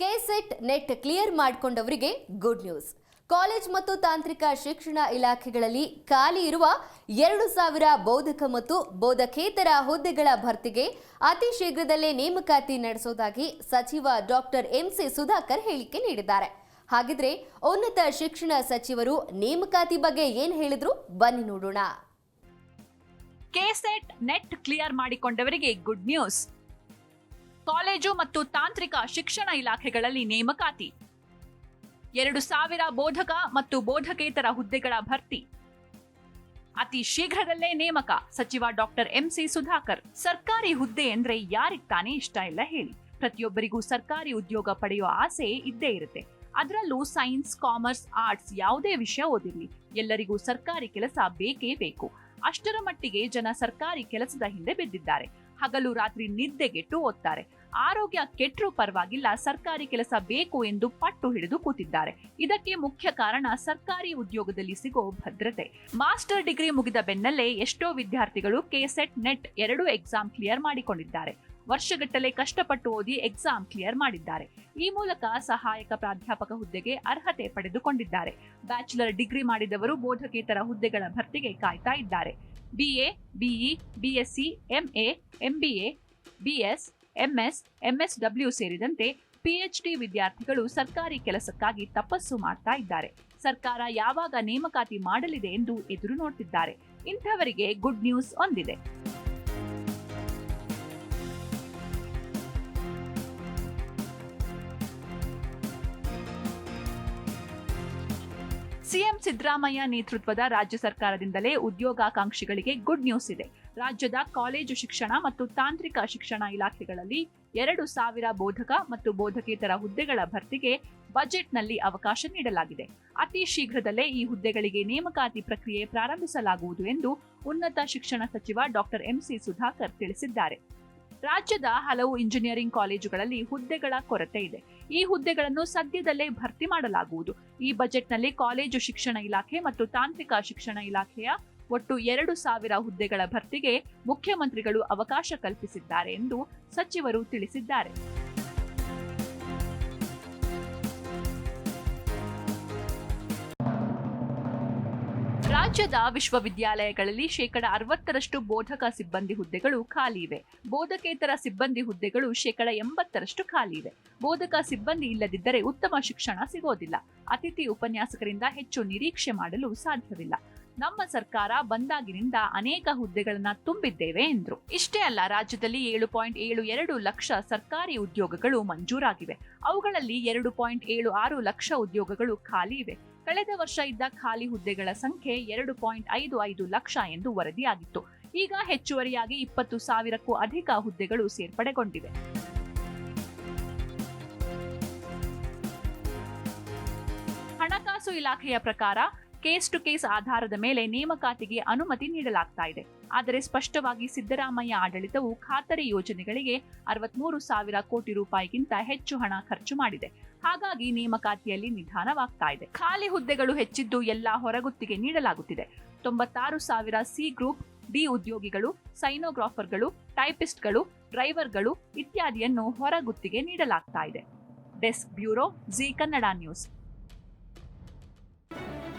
KSET NET clear ಮಾಡಿಕೊಂಡವರಿಗೆ good news. College ಮತ್ತು ತಾಂತ್ರಿಕ ಶಿಕ್ಷಣ ಇಲಾಖೆಗಳಲ್ಲಿ ಖಾಲಿ ಇರುವ ಎರಡು ಸಾವಿರ ಬೋಧಕ ಮತ್ತು ಬೋಧಕೇತರ ಹುದ್ದೆಗಳ ಭರ್ತಿಗೆ ಅತಿ ಶೀಘ್ರದಲ್ಲೇ ನೇಮಕಾತಿ ನಡೆಸೋದಾಗಿ ಸಚಿವ ಡಾಕ್ಟರ್ ಎಂಸಿ ಸುಧಾಕರ್ ಹೇಳಿಕೆ ನೀಡಿದ್ದಾರೆ. ಹಾಗಿದ್ರೆ ಉನ್ನತ ಶಿಕ್ಷಣ ಸಚಿವರು ನೇಮಕಾತಿ ಬಗ್ಗೆ ಏನ್ ಹೇಳಿದ್ರು ಬನ್ನಿ ನೋಡೋಣ. ಕೆಸೆಟ್ ನೆಟ್ ಕ್ಲಿಯರ್ ಮಾಡಿಕೊಂಡವರಿಗೆ ಗುಡ್ ನ್ಯೂಸ್. ಕಾಲೇಜು ಮತ್ತು ತಾಂತ್ರಿಕ ಶಿಕ್ಷಣ ಇಲಾಖೆಗಳಲ್ಲಿ ನೇಮಕಾತಿ. ಎರಡು ಸಾವಿರ ಬೋಧಕ ಮತ್ತು ಬೋಧಕೇತರ ಹುದ್ದೆಗಳ ಭರ್ತಿ. ಅತಿ ಶೀಘ್ರದಲ್ಲೇ ನೇಮಕ, ಸಚಿವ ಡಾಕ್ಟರ್ ಎಂಸಿ ಸುಧಾಕರ್. ಸರ್ಕಾರಿ ಹುದ್ದೆ ಅಂದ್ರೆ ಯಾರಿಗ್ ತಾನೇ ಇಷ್ಟ ಇಲ್ಲ ಹೇಳಿ. ಪ್ರತಿಯೊಬ್ಬರಿಗೂ ಸರ್ಕಾರಿ ಉದ್ಯೋಗ ಪಡೆಯುವ ಆಸೆ ಇದ್ದೇ ಇರುತ್ತೆ. ಅದರಲ್ಲೂ ಸೈನ್ಸ್, ಕಾಮರ್ಸ್, ಆರ್ಟ್ಸ್ ಯಾವುದೇ ವಿಷಯ ಓದಿರಲಿ. ಎಲ್ಲರಿಗೂ ಸರ್ಕಾರಿ ಕೆಲಸ ಬೇಕೇ ಬೇಕು. ಅಷ್ಟರ ಮಟ್ಟಿಗೆ ಜನ ಸರ್ಕಾರಿ ಕೆಲಸದ ಹಿಂದೆ ಬಿದ್ದಿದ್ದಾರೆ. ಹಗಲು ರಾತ್ರಿ ನಿದ್ದೆಗೆಟ್ಟು ಓದ್ತಾರೆ. ಆರೋಗ್ಯ ಕೆಟ್ಟರೂ ಪರವಾಗಿಲ್ಲ, ಸರ್ಕಾರಿ ಕೆಲಸ ಬೇಕು ಎಂದು ಪಟ್ಟು ಹಿಡಿದು ಕೂತಿದ್ದಾರೆ. ಇದಕ್ಕೆ ಮುಖ್ಯ ಕಾರಣ ಸರ್ಕಾರಿ ಉದ್ಯೋಗದಲ್ಲಿ ಸಿಗೋ ಭದ್ರತೆ. ಮಾಸ್ಟರ್ ಡಿಗ್ರಿ ಮುಗಿದ ಬೆನ್ನಲ್ಲೇ ಎಷ್ಟೋ ವಿದ್ಯಾರ್ಥಿಗಳು ಕೆಸೆಟ್ ನೆಟ್ ಎರಡೂ ಎಕ್ಸಾಮ್ ಕ್ಲಿಯರ್ ಮಾಡಿಕೊಂಡಿದ್ದಾರೆ. ವರ್ಷಗಟ್ಟಲೆ ಕಷ್ಟಪಟ್ಟು ಓದಿ ಎಕ್ಸಾಮ್ ಕ್ಲಿಯರ್ ಮಾಡಿದ್ದಾರೆ. ಈ ಮೂಲಕ ಸಹಾಯಕ ಪ್ರಾಧ್ಯಾಪಕ ಹುದ್ದೆಗೆ ಅರ್ಹತೆ ಪಡೆದುಕೊಂಡಿದ್ದಾರೆ. ಬ್ಯಾಚುಲರ್ ಡಿಗ್ರಿ ಮಾಡಿದವರು ಬೋಧಕೇತರ ಹುದ್ದೆಗಳ ಭರ್ತಿಗೆ ಕಾಯ್ತಾ ಇದ್ದಾರೆ. BA BE BSc MA MBA BS MS MSW ಸೇರಿದಂತೆ ಪಿಎಚ್ಡಿ ವಿದ್ಯಾರ್ಥಿಗಳು ಸರ್ಕಾರಿ ಕೆಲಸಕ್ಕಾಗಿ ತಪಸ್ಸು ಮಾಡ್ತಾ ಇದ್ದಾರೆ. ಸರ್ಕಾರ ಯಾವಾಗ ನೇಮಕಾತಿ ಮಾಡಲಿದೆ ಎಂದು ಎದುರು ನೋಡ್ತಿದ್ದಾರೆ. ಇಂಥವರಿಗೆ ಗುಡ್ ನ್ಯೂಸ್ ಒಂದಿದೆ. ಸಿಎಂ ಸಿದ್ದರಾಮಯ್ಯ ನೇತೃತ್ವದ ರಾಜ್ಯ ಸರ್ಕಾರದಿಂದಲೇ ಉದ್ಯೋಗಾಕಾಂಕ್ಷಿಗಳಿಗೆ ಗುಡ್ ನ್ಯೂಸ್ ಇದೆ. ರಾಜ್ಯದ ಕಾಲೇಜು ಶಿಕ್ಷಣ ಮತ್ತು ತಾಂತ್ರಿಕ ಶಿಕ್ಷಣ ಇಲಾಖೆಗಳಲ್ಲಿ ಎರಡು ಸಾವಿರ ಬೋಧಕ ಮತ್ತು ಬೋಧಕೇತರ ಹುದ್ದೆಗಳ ಭರ್ತಿಗೆ ಬಜೆಟ್ನಲ್ಲಿ ಅವಕಾಶ ನೀಡಲಾಗಿದೆ. ಅತಿ ಶೀಘ್ರದಲ್ಲೇ ಈ ಹುದ್ದೆಗಳಿಗೆ ನೇಮಕಾತಿ ಪ್ರಕ್ರಿಯೆ ಪ್ರಾರಂಭಿಸಲಾಗುವುದು ಎಂದು ಉನ್ನತ ಶಿಕ್ಷಣ ಸಚಿವ ಡಾಕ್ಟರ್ ಎಂಸಿ ಸುಧಾಕರ್ ತಿಳಿಸಿದ್ದಾರೆ. ರಾಜ್ಯದ ಹಲವು ಇಂಜಿನಿಯರಿಂಗ್ ಕಾಲೇಜುಗಳಲ್ಲಿ ಹುದ್ದೆಗಳ ಕೊರತೆ ಇದೆ. ಈ ಹುದ್ದೆಗಳನ್ನು ಸದ್ಯದಲ್ಲೇ ಭರ್ತಿ ಮಾಡಲಾಗುವುದು. ಈ ಬಜೆಟ್ನಲ್ಲಿ ಕಾಲೇಜು ಶಿಕ್ಷಣ ಇಲಾಖೆ ಮತ್ತು ತಾಂತ್ರಿಕ ಶಿಕ್ಷಣ ಇಲಾಖೆಯ ಒಟ್ಟು ಎರಡು ಸಾವಿರ ಹುದ್ದೆಗಳ ಭರ್ತಿಗೆ ಮುಖ್ಯಮಂತ್ರಿಗಳು ಅವಕಾಶ ಕಲ್ಪಿಸಿದ್ದಾರೆ ಎಂದು ಸಚಿವರು ತಿಳಿಸಿದ್ದಾರೆ. ರಾಜ್ಯದ ವಿಶ್ವವಿದ್ಯಾಲಯಗಳಲ್ಲಿ ಶೇಕಡ ಅರವತ್ತರಷ್ಟು ಬೋಧಕ ಸಿಬ್ಬಂದಿ ಹುದ್ದೆಗಳು ಖಾಲಿ ಇವೆ. ಬೋಧಕೇತರ ಸಿಬ್ಬಂದಿ ಹುದ್ದೆಗಳು ಶೇಕಡ ಎಂಬತ್ತರಷ್ಟು ಖಾಲಿ ಇವೆ. ಬೋಧಕ ಸಿಬ್ಬಂದಿ ಇಲ್ಲದಿದ್ದರೆ ಉತ್ತಮ ಶಿಕ್ಷಣ ಸಿಗೋದಿಲ್ಲ. ಅತಿಥಿ ಉಪನ್ಯಾಸಕರಿಂದ ಹೆಚ್ಚು ನಿರೀಕ್ಷೆ ಮಾಡಲು ಸಾಧ್ಯವಿಲ್ಲ. ನಮ್ಮ ಸರ್ಕಾರ ಬಂದಾಗಿನಿಂದ ಅನೇಕ ಹುದ್ದೆಗಳನ್ನ ತುಂಬಿದ್ದೇವೆ ಎಂದರು. ಇಷ್ಟೇ ಅಲ್ಲ, ರಾಜ್ಯದಲ್ಲಿ ಏಳು ಪಾಯಿಂಟ್ ಏಳು ಎರಡು ಲಕ್ಷ ಸರ್ಕಾರಿ ಉದ್ಯೋಗಗಳು ಮಂಜೂರಾಗಿವೆ. ಅವುಗಳಲ್ಲಿ ಎರಡು ಪಾಯಿಂಟ್ ಏಳು ಆರು ಲಕ್ಷ ಉದ್ಯೋಗಗಳು ಖಾಲಿ ಇವೆ. ಕಳೆದ ವರ್ಷ ಇದ್ದ ಖಾಲಿ ಹುದ್ದೆಗಳ ಸಂಖ್ಯೆ ಎರಡು ಪಾಯಿಂಟ್ ಐದು ಐದು ಲಕ್ಷ ಎಂದು ವರದಿಯಾಗಿತ್ತು. ಈಗ ಹೆಚ್ಚುವರಿಯಾಗಿ ಇಪ್ಪತ್ತು ಸಾವಿರಕ್ಕೂ ಅಧಿಕ ಹುದ್ದೆಗಳು ಸೇರ್ಪಡೆಗೊಂಡಿವೆ. ಹಣಕಾಸು ಇಲಾಖೆಯ ಪ್ರಕಾರ ಕೇಸ್ ಟು ಕೇಸ್ ಆಧಾರದ ಮೇಲೆ ನೇಮಕಾತಿಗೆ ಅನುಮತಿ ನೀಡಲಾಗ್ತಾ ಇದೆ. ಆದರೆ ಸ್ಪಷ್ಟವಾಗಿ ಸಿದ್ದರಾಮಯ್ಯ ಆಡಳಿತವು ಖಾತರಿ ಯೋಜನೆಗಳಿಗೆ ಅರವತ್ಮೂರು ಸಾವಿರ ಕೋಟಿ ರೂಪಾಯಿಗಿಂತ ಹೆಚ್ಚು ಹಣ ಖರ್ಚು ಮಾಡಿದೆ. ಹಾಗಾಗಿ ನೇಮಕಾತಿಯಲ್ಲಿ ನಿಧಾನವಾಗ್ತಾ ಇದೆ. ಖಾಲಿ ಹುದ್ದೆಗಳು ಹೆಚ್ಚಿದ್ದು ಎಲ್ಲಾ ಹೊರಗುತ್ತಿಗೆ ನೀಡಲಾಗುತ್ತಿದೆ. ತೊಂಬತ್ತಾರು ಸಾವಿರ ಸಿ ಗ್ರೂಪ್, ಡಿ ಉದ್ಯೋಗಿಗಳು, ಸೈನೋಗ್ರಾಫರ್ಗಳು, ಟೈಪಿಸ್ಟ್ಗಳು, ಡ್ರೈವರ್ಗಳು ಇತ್ಯಾದಿಯನ್ನು ಹೊರಗುತ್ತಿಗೆ ನೀಡಲಾಗ್ತಾ ಇದೆ. Desk bureau, Zee Kannada news.